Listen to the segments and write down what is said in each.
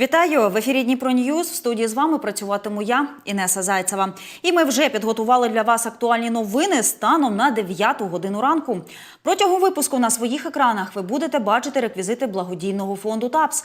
Вітаю в ефірі Дніпро Ньюз. В студії з вами працюватиму я, Інеса Зайцева. І ми вже підготували для вас актуальні новини станом на 9 годину ранку. Протягом випуску на своїх екранах ви будете бачити реквізити благодійного фонду ТАПС.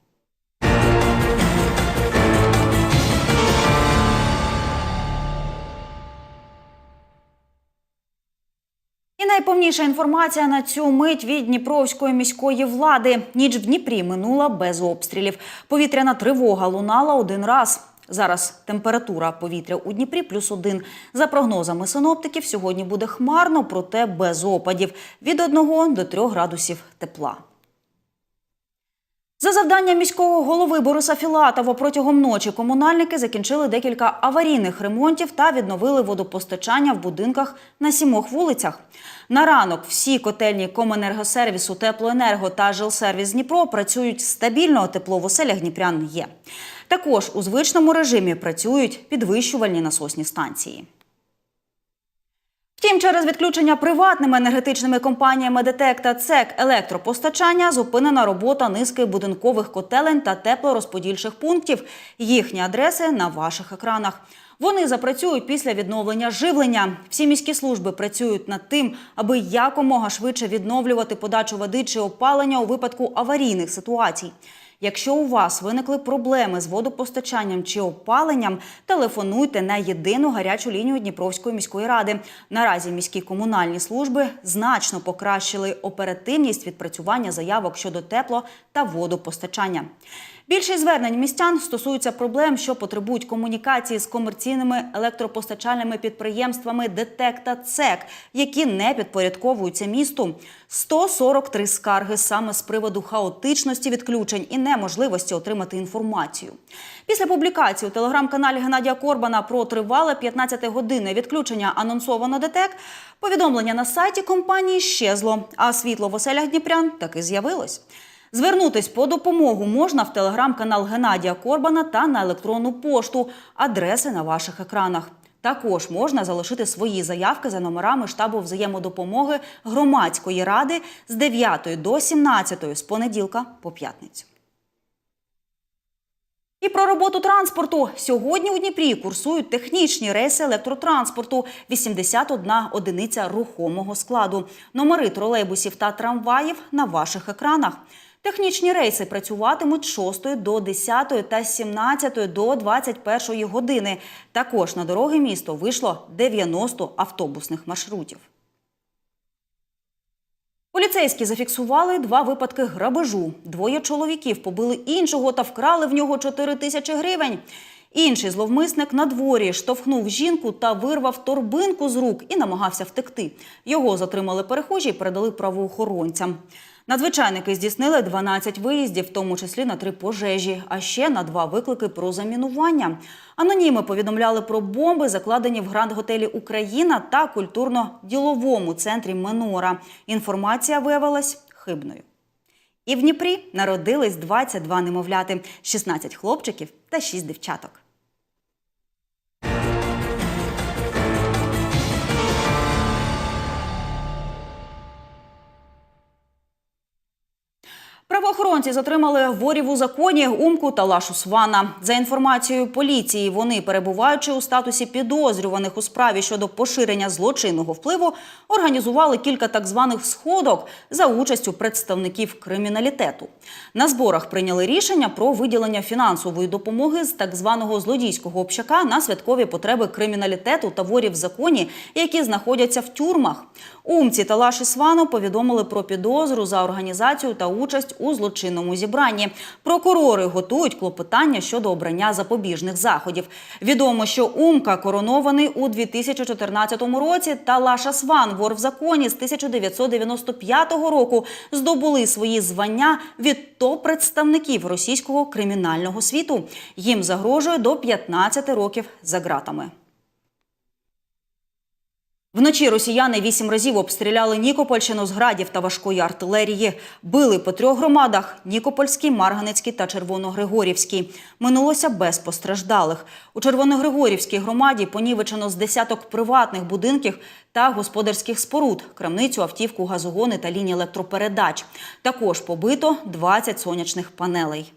Найповніша інформація на цю мить від Дніпровської міської влади. Ніч в Дніпрі минула без обстрілів. Повітряна тривога лунала один раз. Зараз температура повітря у Дніпрі плюс один. За прогнозами синоптиків, сьогодні буде хмарно, проте без опадів від 1 до 3 градусів тепла. За завданням міського голови Бориса Філатова протягом ночі комунальники закінчили декілька аварійних ремонтів та відновили водопостачання в будинках на сімох вулицях. На ранок всі котельні Коменергосервісу, Теплоенерго та Жилсервіс Дніпро працюють стабільно, тепло в оселях дніпрян є. Також у звичному режимі працюють підвищувальні насосні станції. Втім, через відключення приватними енергетичними компаніями ДТЕК та ЦЕК електропостачання зупинена робота низки будинкових котелень та теплорозподільчих пунктів. Їхні адреси на ваших екранах. Вони запрацюють після відновлення живлення. Всі міські служби працюють над тим, аби якомога швидше відновлювати подачу води чи опалення у випадку аварійних ситуацій. Якщо у вас виникли проблеми з водопостачанням чи опаленням, телефонуйте на єдину гарячу лінію Дніпровської міської ради. Наразі міські комунальні служби значно покращили оперативність відпрацювання заявок щодо тепло та водопостачання. Більшість звернень містян стосуються проблем, що потребують комунікації з комерційними електропостачальними підприємствами ДТЕК та ЦЕК, які не підпорядковуються місту. 143 скарги саме з приводу хаотичності відключень і неможливості отримати інформацію. Після публікації у телеграм-каналі Геннадія Корбана про тривале 15-годинне відключення анонсовано ДТЕК, повідомлення на сайті компанії щезло, а світло в оселях Дніпрян таки з'явилось. Звернутись по допомогу можна в телеграм-канал Геннадія Корбана та на електронну пошту. Адреси на ваших екранах. Також можна залишити свої заявки за номерами штабу взаємодопомоги громадської ради з 9 до 17 з понеділка по п'ятницю. І про роботу транспорту. Сьогодні у Дніпрі курсують технічні рейси електротранспорту, 81 одиниця рухомого складу. Номери тролейбусів та трамваїв на ваших екранах. Технічні рейси працюватимуть з 6 до 10 та з 17 до 21 години. Також на дороги місто вийшло 90 автобусних маршрутів. Поліцейські зафіксували два випадки грабежу. Двоє чоловіків побили іншого та вкрали в нього 4 тисячі гривень. Інший зловмисник на дворі штовхнув жінку та вирвав торбинку з рук і намагався втекти. Його затримали перехожі і передали правоохоронцям. Надзвичайники здійснили 12 виїздів, в тому числі на три пожежі, а ще на два виклики про замінування. Аноніми повідомляли про бомби, закладені в гранд-готелі Україна та культурно-діловому центрі Менора. Інформація виявилась хибною. І в Дніпрі народились 22 немовляти, 16 хлопчиків та 6 дівчаток. Правоохоронці затримали ворів у законі Умку та Лашу Свана. За інформацією поліції, вони, перебуваючи у статусі підозрюваних у справі щодо поширення злочинного впливу, організували кілька так званих сходок за участю представників криміналітету. На зборах прийняли рішення про виділення фінансової допомоги з так званого злодійського общака на святкові потреби криміналітету та ворів в законі, які знаходяться в тюрмах. Умці та Лаші Свану повідомили про підозру за організацію та участь у злочинному зібранні. Прокурори готують клопотання щодо обрання запобіжних заходів. Відомо, що Умка коронований у 2014 році та Лаша Сван, вор в законі з 1995 року, здобули свої звання від топ-представників російського кримінального світу. Їм загрожує до 15 років за ґратами. Вночі росіяни вісім разів обстріляли Нікопольщину з градів та важкої артилерії. Били по трьох громадах: Нікопольській, Марганецькій та Червоногригорівській. Минулося без постраждалих. У Червоногригорівській громаді понівечено з десяток приватних будинків та господарських споруд, крамницю, автівку, газогони та лінії електропередач. Також побито 20 сонячних панелей.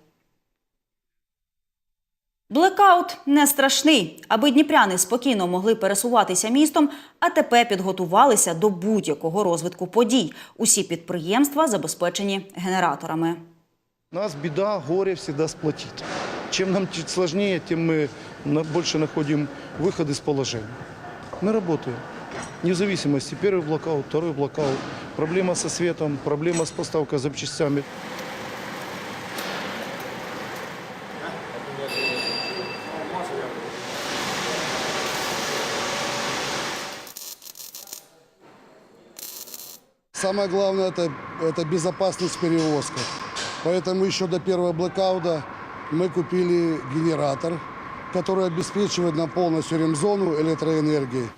Блекаут не страшний. Аби дніпряни спокійно могли пересуватися містом, АТП підготувалися до будь-якого розвитку подій. Усі підприємства забезпечені генераторами. Нас беда, горе всегда сплотит. Чем нам чуть сложнее, тем мы на- больше находим выход из положения. Мы работаем. Вне зависимости, первый блокаут, второй блокаут, проблема со светом, проблема с поставкой запчастями. Самое главное это, это безопасность в перевозках. Поэтому еще до первого блокаута мы купили генератор, который обеспечивает нам полностью ремзону электроэнергией.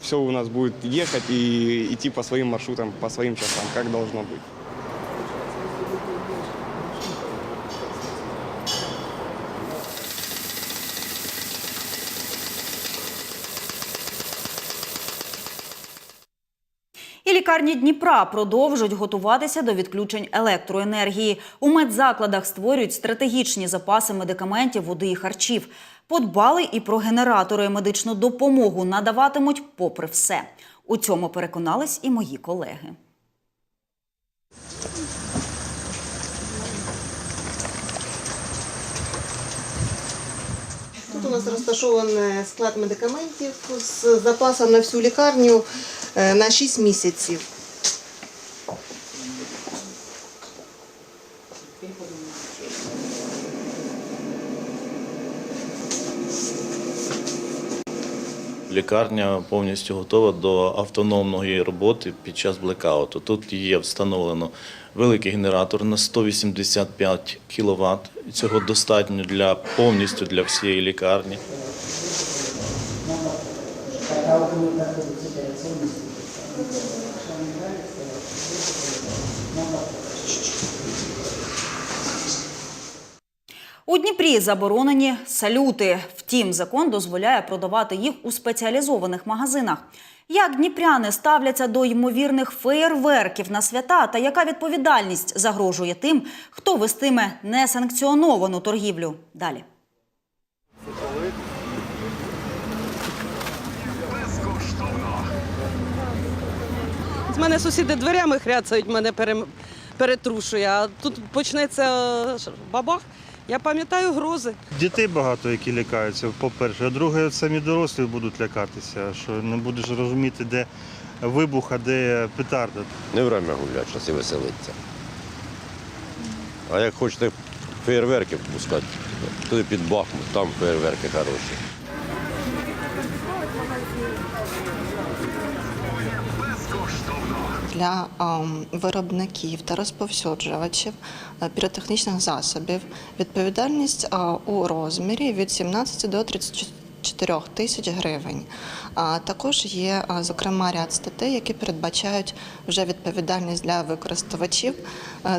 все у нас будет ехать и идти по своим маршрутам, по своим часам, как должно быть. Лікарні Дніпра продовжують готуватися до відключень електроенергії. У медзакладах створюють стратегічні запаси медикаментів, води і харчів. Подбали і про генератори. Медичну допомогу надаватимуть попри все. У цьому переконались і мої колеги. Тут у нас розташований склад медикаментів з запасом на всю лікарню на 6 місяців. Лікарня повністю готова до автономної роботи під час блекауту. Тут є встановлено великий генератор на 185 кВт. Цього достатньо для повністю для всієї лікарні. Дніпрі заборонені салюти. Втім, закон дозволяє продавати їх у спеціалізованих магазинах. Як дніпряни ставляться до ймовірних феєрверків на свята та яка відповідальність загрожує тим, хто вестиме несанкціоновану торгівлю? Далі. З мене сусіди дверями хряцають, мене перетрушує, а тут почнеться е, бабах. Я пам'ятаю грози. Дітей багато, які лякаються, по-перше. А друге, самі дорослі будуть лякатися, що не будеш розуміти, де вибух, а де петарда. Не время гуляти, час і веселитися. А як хочете фейерверки пускати, то і під Бахмут, там фейерверки хороші. Для ем, виробників та розповсюджувачів е, піротехнічних засобів відповідальність е, у розмірі від 17 до 34 тисяч гривень. А також є, е, зокрема, ряд статей, які передбачають вже відповідальність для використовувачів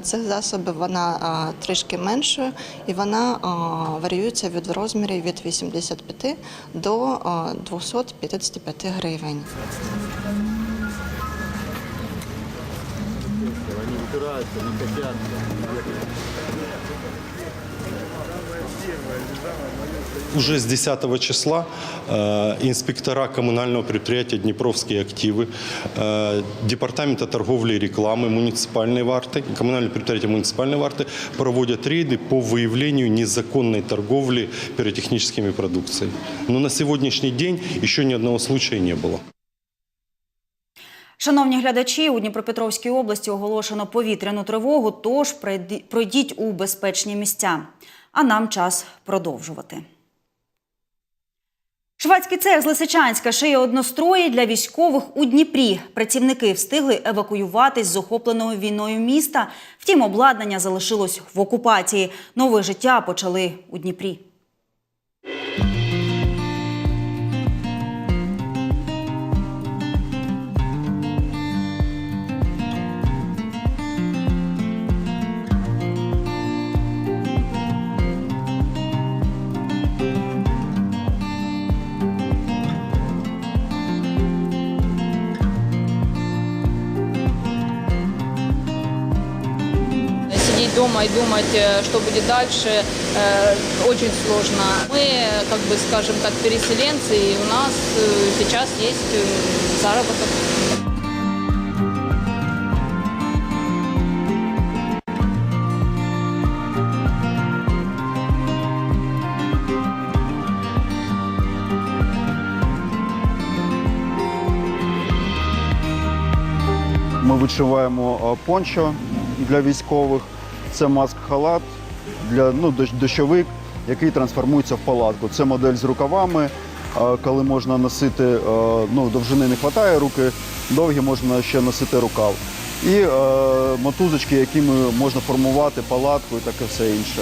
цих засобів. Вона трішки меншою і вона варіюється від розмірів від 85 до е, 255 гривень. Уже с 10 числа э, инспектора коммунального предприятия «Днепровские активы», э, Департамента торговли и рекламы муниципальной варты, коммунальное предприятие муниципальной варты проводят рейды по выявлению незаконной торговли пиротехническими продукцией. Но на сегодняшний день еще ни одного случая не было. Шановні глядачі, у Дніпропетровській області оголошено повітряну тривогу, тож пройдіть у безпечні місця. А нам час продовжувати. Швадський цех з Лисичанська шиє однострої для військових у Дніпрі. Працівники встигли евакуюватись з охопленого війною міста. Втім, обладнання залишилось в окупації. Нове життя почали у Дніпрі. Сидеть дома и думать, э, что будет дальше, э, очень сложно. Мы, э, как бы скажем так, переселенцы, и у нас э, сейчас есть э, заработок. Ми вишиваємо е, пончо для військових. Це маск-халат для ну, дощовик, який трансформується в палатку. Це модель з рукавами, коли можна носити, ну, довжини не вистачає руки, довгі можна ще носити рукав. І е, мотузочки, якими можна формувати палатку і таке все інше.